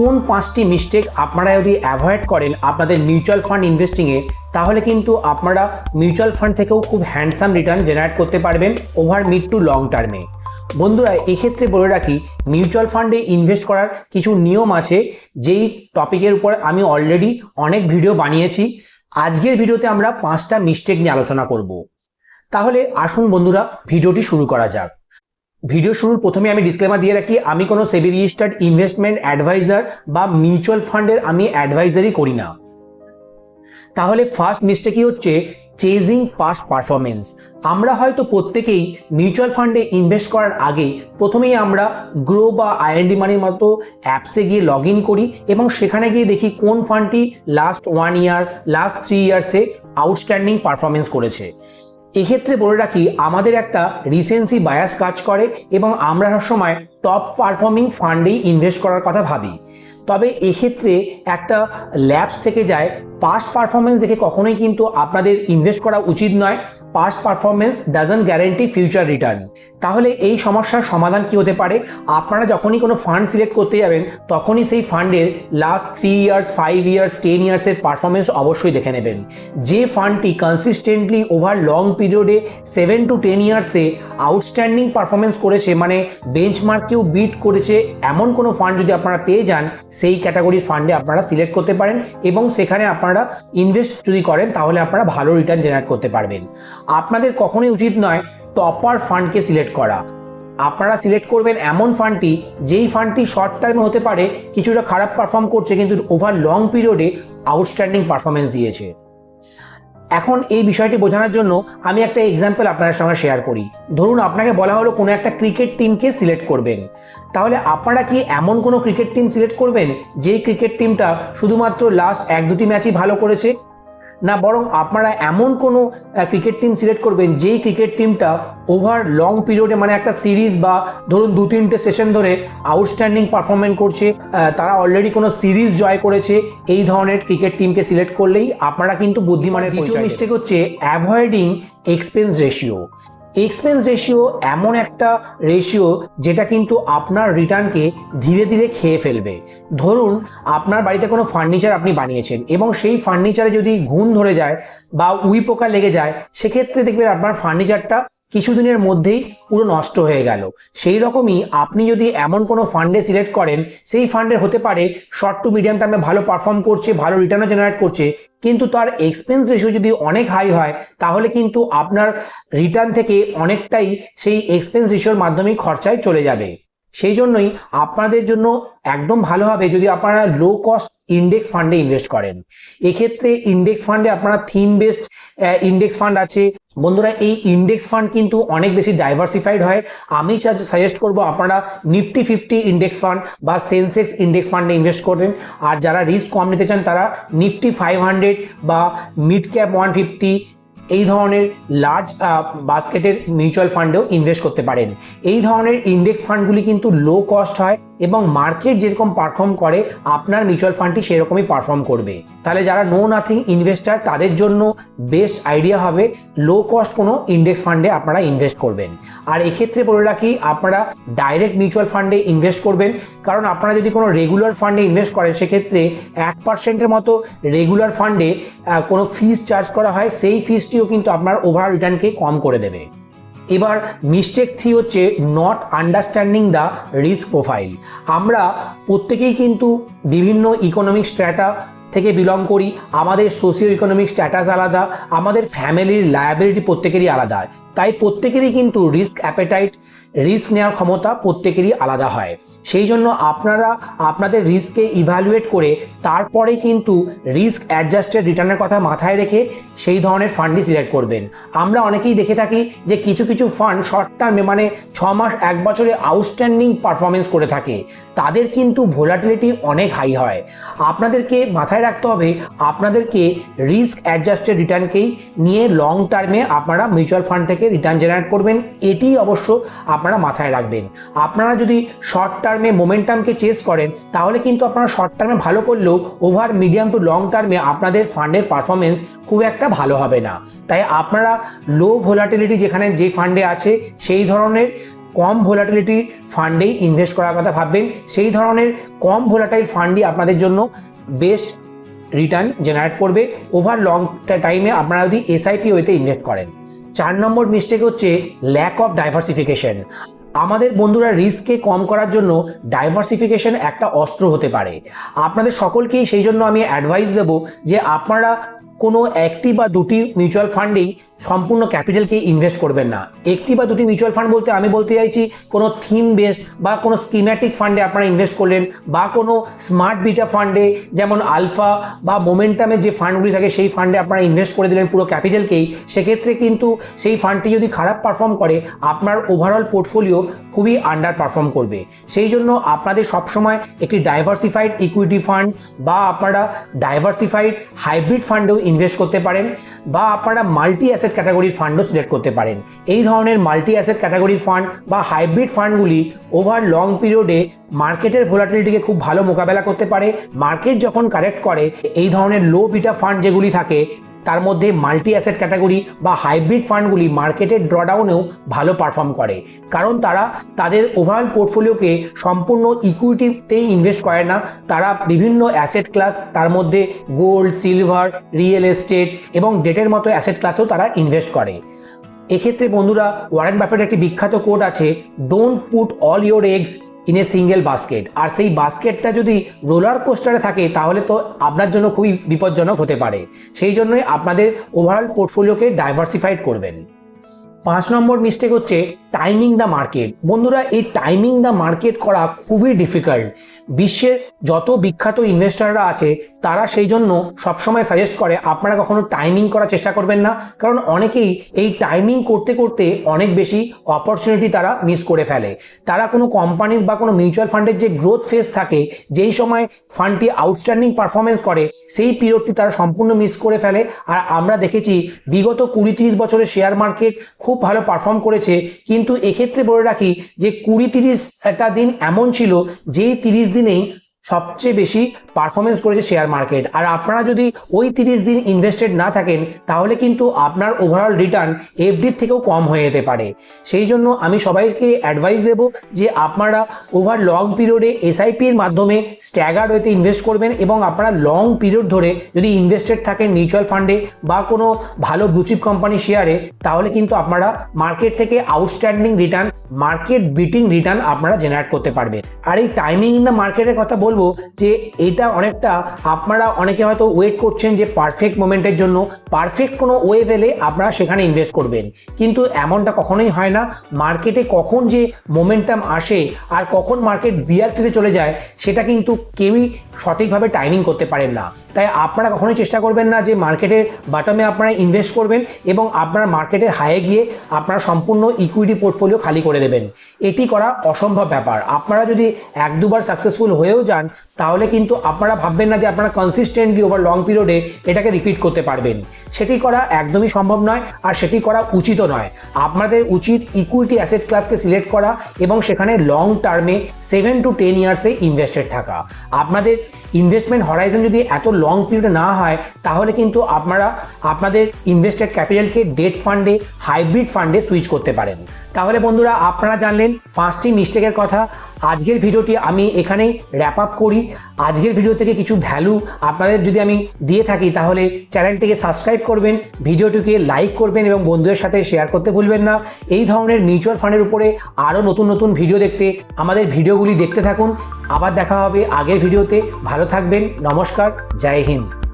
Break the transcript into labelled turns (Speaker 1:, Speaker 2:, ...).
Speaker 1: কোন পাঁচটি মিস্টেক আপনারা যদি অ্যাভয়েড করেন আপনাদের মিউচুয়াল ফান্ড ইনভেস্টিংয়ে তাহলে কিন্তু আপনারা মিউচুয়াল ফান্ড থেকেও খুব হ্যান্ডসাম রিটার্ন জেনারেট করতে পারবেন ওভার মিড টু লং টার্মে বন্ধুরা, এক্ষেত্রে বলে রাখি মিউচুয়াল ফান্ডে ইনভেস্ট করার কিছু নিয়ম আছে, যেই টপিকের উপর আমি অলরেডি অনেক ভিডিও বানিয়েছি। আজকের ভিডিওতে আমরা পাঁচটা মিস্টেক নিয়ে আলোচনা করব। তাহলে আসুন বন্ধুরা ভিডিওটি শুরু করা যাক। ভিডিও শুরুর প্রথমে আমি ডিসক্লেমার দিয়ে রাখি, আমি কোনো সেবি রেজিস্টার্ড ইনভেস্টমেন্ট অ্যাডভাইজার বা মিউচুয়াল ফান্ডের আমি অ্যাডভাইজারই করি না। তাহলে ফার্স্ট মিস্টেকই হচ্ছে? চেজিং পাস্ট পারফরমেন্স আমরা হয়তো প্রত্যেকেই মিউচুয়াল ফান্ডে ইনভেস্ট করার আগে প্রথমেই আমরা গ্রো বা আইএনডি মানির মতো অ্যাপসে গিয়ে লগ করি এবং সেখানে গিয়ে দেখি কোন ফান্ডটি last one year last three ইয়ার্সে outstanding performance করেছে। এক্ষেত্রে বলে রাখি, আমাদের একটা রিসেন্সি বায়াস কাজ করে এবং আমরা সবসময় টপ পারফর্মিং ফান্ডেই ইনভেস্ট করার কথা ভাবি। তবে এক্ষেত্রে একটা ল্যাবস থেকে যায় পাস্ট পারফরমেন্স দেখে কখনোই কিন্তু আপনাদের ইনভেস্ট করা উচিত নয়। Past performance doesn't guarantee future return তাহলে এই সমস্যার সমাধান কি হতে পারে? আপনারা যখনই কোনো ফান্ড সিলেক্ট করতে যাবেন, তখনই সেই ফান্ডের last three years five years ten ইয়ার্সের performance অবশ্যই দেখে নেবেন। যে ফান্ডটি কনসিস্টেন্টলি ওভার লং পিরিয়ডে সেভেন টু টেন ইয়ার্সে আউটস্ট্যান্ডিং পারফরমেন্স করেছে মানে বেঞ্চমার্ককেও বিট করেছে, এমন কোনো ফান্ড যদি আপনারা পেয়ে যান, সেই ক্যাটাগরির ফান্ডে আপনারা সিলেক্ট করতে পারেন এবং সেখানে আপনারা ইনভেস্ট যদি করেন, তাহলে আপনারা ভালো রিটার্ন জেনারেট করতে পারবেন। আপনাদের কখনোই উচিত নয় টপার ফান্ডকে সিলেক্ট করা। আপনারা সিলেক্ট করবেন এমন ফান্ডটি যেই ফান্ডটি শর্ট টার্মে হতে পারে, কিছুটা খারাপ পারফর্ম করছে, কিন্তু ওভার লং পিরিয়ডে আউটস্ট্যান্ডিং পারফরমেন্স দিয়েছে। এখন এই বিষয়টি বোঝানোর জন্য আমি একটা এক্সাম্পল আপনার সঙ্গে শেয়ার করি। ধরুন আপনাকে বলা হলো কোনো একটা ক্রিকেট টিমকে সিলেক্ট করবেন। তাহলে আপনারা কি এমন কোনো ক্রিকেট টিম সিলেক্ট করবেন? যেই ক্রিকেট টিমটা শুধুমাত্র লাস্ট এক দুটি ম্যাচই ভালো করেছে না বরং আপনারা এমন কোনো ক্রিকেট টিম সিলেক্ট করবেন যেই ক্রিকেট টিমটা ওভার লং পিরিয়ডে মানে একটা সিরিজ বা ধরুন দু তিনটে সেশন ধরে আউটস্ট্যান্ডিং পারফরমেন্স করছে তারা অলরেডি কোনো সিরিজ জয় করেছে এই ধরনের ক্রিকেট টিমকে সিলেক্ট করলেই আপনারা কিন্তু বুদ্ধিমানের দ্বিতীয় মিস্টেক হচ্ছে avoiding expense ratio expense ratio এমন একটা রেশিও যেটা কিন্তু আপনার রিটার্নকে ধীরে ধীরে খেয়ে ফেলবে। ধরুন, আপনার বাড়িতে কোনো ফার্নিচার আপনি বানিয়েছেন এবং সেই ফার্নিচারে যদি ঘুণ ধরে যায় বা উই পোকা লেগে যায়, সেক্ষেত্রে দেখবেন আপনার ফার্নিচারটা কিছুদিনের মধ্যেই পুরো নষ্ট হয়ে গেল। সেই রকমই আপনি যদি এমন কোনো ফান্ডে সিলেক্ট করেন, সেই ফান্ডের হতে পারে শর্ট টু মিডিয়াম টার্মে ভালো পারফর্ম করছে, ভালো রিটার্নও জেনারেট করছে, কিন্তু তার এক্সপেন্স রেশিও যদি অনেক হাই হয়, তাহলে কিন্তু আপনার রিটার্ন থেকে অনেকটাই সেই এক্সপেন্স রেশিওর মাধ্যমেই খরচায় চলে যাবে। সেই জন্যই আপনাদের জন্য একদম ভালো হবে যদি আপনারা লো কস্ট ইন্ডেক্স ফান্ডে ইনভেস্ট করেন, এক্ষেত্রে ইন্ডেক্স ফান্ডে আপনারা থিম বেসড ইন্ডেক্স ফান্ড আছে। বন্ধুরা, এই ইন্ডেক্স ফান্ড কিন্তু অনেক বেশি ডাইভার্সিফাইড হয়। আমি সাজেস্ট করব, আপনারা নিফটি ফিফটি ইন্ডেক্স ফান্ড বা সেন্সেক্স ইন্ডেক্স ফান্ডে ইনভেস্ট করবেন। আর যারা রিস্ক কম নিতে চান, তারা নিফটি ফাইভ হান্ড্রেড বা মিড ক্যাপ ওয়ান ফিফটি এই ধরনের লার্জ বাস্কেটের মিউচুয়াল ফান্ডেও ইনভেস্ট করতে পারেন। এই ধরনের ইন্ডেক্স ফান্ডগুলি কিন্তু লো কস্ট হয় এবং মার্কেট যেরকম পারফর্ম করে, আপনার মিউচুয়াল ফান্ডটি সেরকমই পারফর্ম করবে। তাহলে যারা নো নাথিং ইনভেস্টার তাদের জন্য বেস্ট আইডিয়া হবে লো কস্ট কোনো ইন্ডেক্স ফান্ডে আপনারা ইনভেস্ট করবেন। আর এক্ষেত্রে বলে রাখি, আপনারা ডাইরেক্ট মিউচুয়াল ফান্ডে ইনভেস্ট করবেন। কারণ আপনারা যদি কোনো রেগুলার ফান্ডে ইনভেস্ট করেন, সেক্ষেত্রে এক পার্সেন্টের মতো রেগুলার ফান্ডে কোনো ফিস চার্জ করা হয়। সেই ফিসটিও কিন্তু আপনার ওভার রিটার্নকে কম করে দেবে। এবার মিস্টেক থ্রি হচ্ছে not understanding the risk profile আমরা প্রত্যেকেই কিন্তু বিভিন্ন ইকোনমিক স্ট্র্যাটা থেকে বিলং করি, আমাদের সোশিও ইকোনমিক স্ট্যাটাস আলাদা, আমাদের ফ্যামিলির লায়াবিলিটি প্রত্যেকেরই আলাদা। তাই প্রত্যেকেরই কিন্তু রিস্ক অ্যাপেটাইট রিস্ক নেওয়ার ক্ষমতা প্রত্যেকেরই আলাদা হয়। সেই জন্য আপনারা, আপনাদের রিস্ককে ইভ্যালুয়েট করে তারপরে কিন্তু রিস্ক অ্যাডজাস্টেড রিটার্নের কথা মাথায় রেখে সেই ধরনের ফান্ডই সিলেক্ট করবেন। আমরা অনেকেই দেখে থাকি যে কিছু কিছু ফান্ড শর্ট টার্মে মানে ছ মাস, এক বছরে আউটস্ট্যান্ডিং পারফরমেন্স করে থাকে। তাদের কিন্তু ভোলাটিলিটি অনেক হাই হয়। আপনাদেরকে মাথায় রাখতে হবে, আপনাদেরকে রিস্ক অ্যাডজাস্টেড রিটার্নকেই নিয়ে লং টার্মে আপনারা মিউচুয়াল ফান্ড থেকে রিটার্ন জেনারেট করবেন। এটি অবশ্য আপনারা মাথায় রাখবেন। আপনারা যদি শর্ট টার্মে মোমেন্টামকে চেস করেন, তাহলে কিন্তু আপনারা শর্ট টার্মে ভালো করলেও ওভার মিডিয়াম টু লং টার্মে আপনাদের ফান্ডের পারফরমেন্স খুব একটা ভালো হবে না। তাই আপনারা লো ভোলাটিলিটি যেখানে যে ফান্ডে আছে, সেই ধরনের কম ভোলাটিলিটি ফান্ডেই ইনভেস্ট করার কথা ভাববেন। সেই ধরনের কম ভোলাটাইল ফান্ডই আপনাদের জন্য বেস্ট রিটার্ন জেনারেট করবে। ওভার লং টাইমে আপনারা যদি এসআইপি ওয়েতে ইনভেস্ট করেন। চার নম্বর মিস্টেক হচ্ছে ল্যাক অফ ডাইভার্সিফিকেশন আমাদের বন্ধুরা রিস্ককে কম করার জন্য ডাইভার্সিফিকেশন একটা অস্ত্র হতে পারে। আপনাদের সকলকেই সেই জন্য আমি অ্যাডভাইস দেব যে আপনারা কোনো একটি বা দুটি মিউচুয়াল ফান্ডেই সম্পূর্ণ ক্যাপিটালকে ইনভেস্ট করবেন না। একটি বা দুটি মিউচুয়াল ফান্ড বলতে আমি বলতে চাইছি, কোনো থিম বেসড বা কোনো স্কিম্যাটিক ফান্ডে আপনারা ইনভেস্ট করলেন বা কোনো স্মার্ট বিটা ফান্ডে যেমন আলফা বা মোমেন্টামের যে ফান্ডগুলি থাকে সেই ফান্ডে আপনারা ইনভেস্ট করে দিলেন পুরো ক্যাপিটালকেই সেক্ষেত্রে কিন্তু সেই ফান্ডটি যদি খারাপ পারফর্ম করে, আপনার ওভারঅল পোর্টফোলিও খুবই আন্ডার পারফর্ম করবে। সেই জন্য আপনাদের সবসময় একটি ডাইভার্সিফাইড ইকুইটি ফান্ড বা আপনারা ডাইভার্সিফাইড হাইব্রিড ফান্ডেও ইনভেস্ট করতে পারেন বা আপনারা মাল্টি অ্যাসেট ক্যাটাগরির ফান্ডও সিলেক্ট করতে পারেন। এই ধরনের মাল্টি অ্যাসেট ক্যাটাগরির ফান্ড বা হাইব্রিড ফান্ডগুলি ওভার লং পিরিয়ডে মার্কেটের ভোলাটিলিটিকে খুব ভালো মোকাবেলা করতে পারে। মার্কেট যখন কারেক্ট করে, এই ধরনের লো বিটা ফান্ড যেগুলি থাকে তার মধ্যে মাল্টি অ্যাসেট ক্যাটাগরি বা হাইব্রিড ফান্ডগুলি মার্কেটের ড্রডাউনেও ভালো পারফর্ম করে। কারণ তারা তাদের ওভারঅল পোর্টফোলিওকে সম্পূর্ণ ইকুইটিতেই ইনভেস্ট করে না। তারা বিভিন্ন অ্যাসেট ক্লাস তার মধ্যে গোল্ড সিলভার রিয়েল এস্টেট এবং ডেটের মতো অ্যাসেট ক্লাসেও তারা ইনভেস্ট করে। এক্ষেত্রে বন্ধুরা ওয়ারেন বাফেট একটি বিখ্যাত কোড আছে don't put all your eggs in a single basket আর সেই বাস্কেটটা যদি রোলার কোস্টারে থাকে, তাহলে তো আপনার জন্য খুবই বিপজ্জনক হতে পারে। সেই জন্যই আপনাদের ওভারঅল পোর্টফোলিওকে ডাইভার্সিফাইড করবেন। পাঁচ নম্বর মিস্টেক হচ্ছে টাইমিং দ্য মার্কেট বন্ধুরা, এই টাইমিং দ্য মার্কেট করা খুবই ডিফিকাল্ট বিশ্বের যত বিখ্যাত ইনভেস্টাররা আছে, তারা সেই জন্য সবসময় সাজেস্ট করে, আপনারা কখনো টাইমিং করার চেষ্টা করবেন না। কারণ অনেকেই এই টাইমিং করতে করতে অনেক বেশি অপরচুনিটি তারা মিস করে ফেলে। তারা কোনো কোম্পানির বা কোনো মিউচুয়াল ফান্ডের যে গ্রোথ ফেজ থাকে, যেই সময় ফান্ডটি আউটস্ট্যান্ডিং পারফরমেন্স করে, সেই পিরিয়ডটি তারা সম্পূর্ণ মিস করে ফেলে। আর আমরা দেখেছি, বিগত কুড়ি তিরিশ বছরের শেয়ার মার্কেট খুব ভালো পারফর্ম করেছে। কিন্তু এক্ষেত্রে বলে রাখি যে কুড়ি তিরিশটা দিন এমন ছিল, যেই তিরিশ দিনেই সবচেয়ে বেশি পারফরমেন্স করেছে শেয়ার মার্কেট আর আপনারা যদি ওই তিরিশ দিন ইনভেস্টেড না থাকেন, তাহলে কিন্তু আপনার ওভারঅল রিটার্ন এফডির থেকেও কম হয়ে যেতে পারে। সেই জন্য আমি সবাইকে অ্যাডভাইস দেব যে আপনারা ওভার লং পিরিয়ডে এসআইপির মাধ্যমে স্ট্যাগার ওয়েতে ইনভেস্ট করবেন এবং আপনারা লং পিরিয়ড ধরে যদি ইনভেস্টেড থাকেন মিউচুয়াল ফান্ডে বা কোনো ভালো ব্লুচিপ কোম্পানি শেয়ারে তাহলে কিন্তু আপনারা মার্কেট থেকে outstanding return market beating return আপনারা জেনারেট করতে পারবেন। আর এই টাইমিং ইন দ্য মার্কেটের কথা বলব যে এটা অনেকটা, আপনারা অনেকে হয়তো ওয়েট করছেন যে পারফেক্ট মোমেন্টের জন্য। পারফেক্ট কোনো ওয়ে পেলে আপনারা সেখানে ইনভেস্ট করবেন। কিন্তু এমনটা কখনোই হয় না। মার্কেটে কখন যে মোমেন্টাম আসে আর কখন মার্কেট বিয়ার ফেসে চলে যায়, সেটা কিন্তু কেউই সঠিকভাবে টাইমিং করতে পারেন না। তাই আপনারা কখনোই চেষ্টা করবেন না যে মার্কেটের বাটমে আপনারা ইনভেস্ট করবেন এবং আপনারা মার্কেটের হায়ে গিয়ে আপনারা সম্পূর্ণ ইকুইটি পোর্টফোলিও খালি করে দেবেন। এটি করা অসম্ভব ব্যাপার। আপনারা যদি এক দুবার সাকসেসফুল হয়েও যান, তাহলে কিন্তু আপনারা ভাববেন না যে আপনারা কনসিস্টেন্টলি ওভার লং পিরিয়ডে এটাকে রিপিট করতে পারবেন। সেটি করা একদমই সম্ভব নয় আর সেটি করা উচিতও নয়। আপনাদের উচিত ইকুইটি অ্যাসেট ক্লাসকে সিলেক্ট করা এবং সেখানে লং টার্মে সেভেন টু টেন ইয়ার্সে ইনভেস্টেড থাকা। আপনাদের ইনভেস্টমেন্ট হরাইজন যদি এত লং পিরিয়ডে না হয়, তাহলে কিন্তু আপনারা, আপনাদের ইনভেস্টেড ক্যাপিটালকে ডেট ফান্ডে হাইব্রিড ফান্ডে সুইচ করতে পারেন। তাহলে বন্ধুরা, আপনারা জানলেন পাঁচটি মিস্টেকের কথা। আজকের ভিডিওটি আমি এখানেই র্যাপ আপ করি। আজকের ভিডিও থেকে কিছু ভ্যালু আপনাদের যদি আমি দিয়ে থাকি, তাহলে চ্যানেলটিকে সাবস্ক্রাইব করবেন, ভিডিওটিকে লাইক করবেন এবং বন্ধুদের সাথে শেয়ার করতে ভুলবেন না। এই ধরনের মিউচুয়াল ফান্ডের উপরে আরও নতুন নতুন ভিডিও দেখতে আমাদের ভিডিওগুলি দেখতে থাকুন। আবার দেখা হবে আগের ভিডিওতে। ভালো থাকবেন নমস্কার জয় হিন্দ।